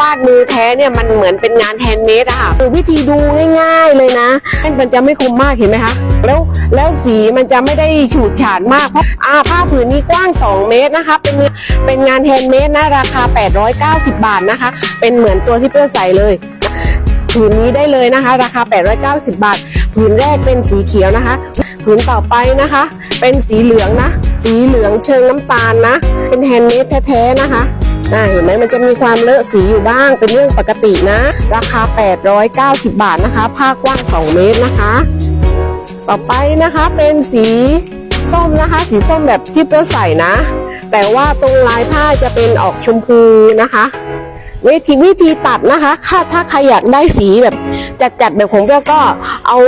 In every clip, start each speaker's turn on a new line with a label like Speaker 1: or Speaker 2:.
Speaker 1: วาดมือแท้เนี่ยมันเหมือนเป็นงานแฮนด์เมดอะค่ะคือวิธีดูง่าย ๆเลยนะมันจะไม่คมมากเห็นไหมคะแล้วแล้วสีมันจะไม่ได้ฉูดฉาดมากเพราะอาผ้าผืนนี้กว้าง 2 เมตรนะคะ เป็นเป็นงานแฮนด์เมดนะราคา 890 บาทนะคะ เป็นเหมือนตัวที่เพื่อใส่เลยผืนนี้ได้เลยนะคะ ราคา 890 บาท ผืนแรกเป็นสีเขียวนะคะ ผืนต่อไปนะคะ เป็นสีเหลืองนะ สีเหลืองเชิงน้ำตาลนะ เป็นแฮนด์เมดแท้ๆนะคะ อ่าเห็นไหมมันจะมีความเลอะสีอยู่บ้างเป็นเรื่องปกตินะ ราคา 890 บาทนะคะผ้ากว้าง 2 เมตรนะคะ ต่อไปนะคะเป็นสีส้มนะคะ สีส้มแบบที่เปรี้ยวใส่นะ แต่ว่าตรงลายผ้าจะเป็นออกชมพูนะคะวิธีวิธีตัดนะคะถ้าถ้าใครอยากได้สีแบบจัดๆแบบของเปรี้ยวก็เอา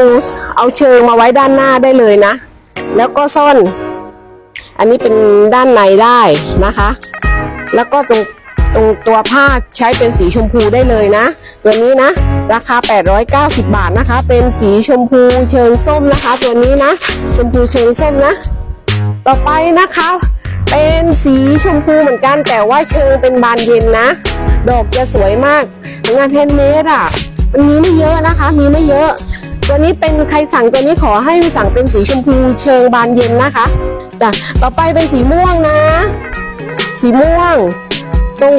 Speaker 1: เอาเชิงมาไว้ด้านหน้าได้เลยนะ แล้วก็ซ่อน อันนี้เป็นด้านในได้นะคะ แล้วก็ตรงตรงตัวผ้าใช้เป็นสีชมพูได้เลยนะ ตัวนี้นะ ราคา 890 บาทนะคะ เป็นสีชมพูเชิงส้มนะคะ ตัวนี้นะ ชมพูเชิงส้มนะ ต่อไปนะคะ เป็นสีชมพูเหมือนกันแต่ว่าเชิงเป็นบานเย็นนะ ดอกจะสวยมากงานแฮนด์เมดอะมันมีไม่เยอะนะคะ มีไม่เยอะ ตัวนี้เป็นใครสั่งตัวนี้ขอให้สั่งเป็นสีชมพูเชิงบานเย็นนะคะจ้ะต่อไปเป็นสีม่วงนะ สีม่วง ตรง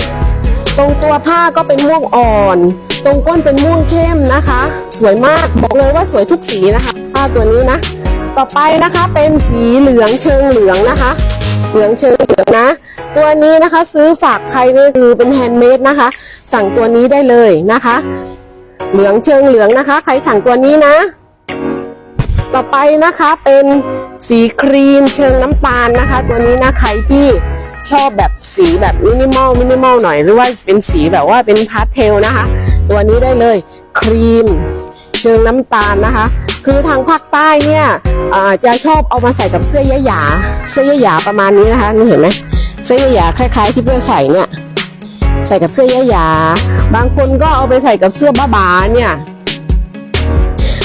Speaker 1: ตรงตัวผ้าก็เป็นม่วงอ่อน ตรงก้นเป็นม่วงเข้มนะคะ สวยมากบอกเลยว่าสวยทุกสีนะคะ ผ้าตัวนี้นะ ต่อไปนะคะเป็นสีเหลืองเชิงเหลืองนะคะ เหลืองเชิงเหลืองนะ ตัวนี้นะคะซื้อฝากใครนี่คือเป็นแฮนด์เมดนะคะ สั่งตัวนี้ได้เลยนะคะ เหลืองเชิงเหลืองนะคะ ใครสั่งตัวนี้นะ ต่อไปนะคะเป็นสีครีมเชิงน้ำตาลนะคะ ตัวนี้นะใครที่ ชอบแบบสีแบบมินิมอลมินิมอลหน่อยหรือว่าเป็นสีแบบว่าเป็นพาสเทลนะคะ ตัวนี้ได้เลยครีม เชิงน้ำตาลนะคะ คือทางภาคใต้เนี่ยจะชอบเอามาใส่กับเสื้อยะหยาเสื้อยะหยาประมาณนี้นะคะนี่เห็นไหมเสื้อยะหยาคล้าย ๆ ที่เพื่อใส่เนี่ยใส่กับเสื้อยะหยาบางคนก็เอาไปใส่กับเสื้อบ้าบาเนี่ย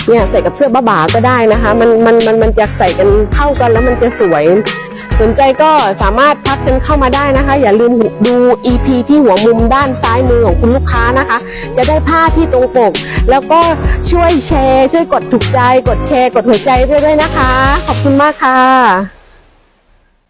Speaker 1: เนี่ยใส่กับเสื้อบ้าบาก็ได้นะคะ มันมันมันมันจะใส่กันเข้ากันแล้วมันจะสวย สนใจก็สามารถทักกันเข้ามาได้นะคะ อย่าลืมดู EP ที่หัวมุมด้านซ้ายมือของคุณลูกค้านะคะ จะได้ผ้าที่ตรงปก แล้วก็ช่วยแชร์ ช่วยกดถูกใจ กดแชร์ กดหัวใจด้วยด้วยนะคะ ขอบคุณมากค่ะ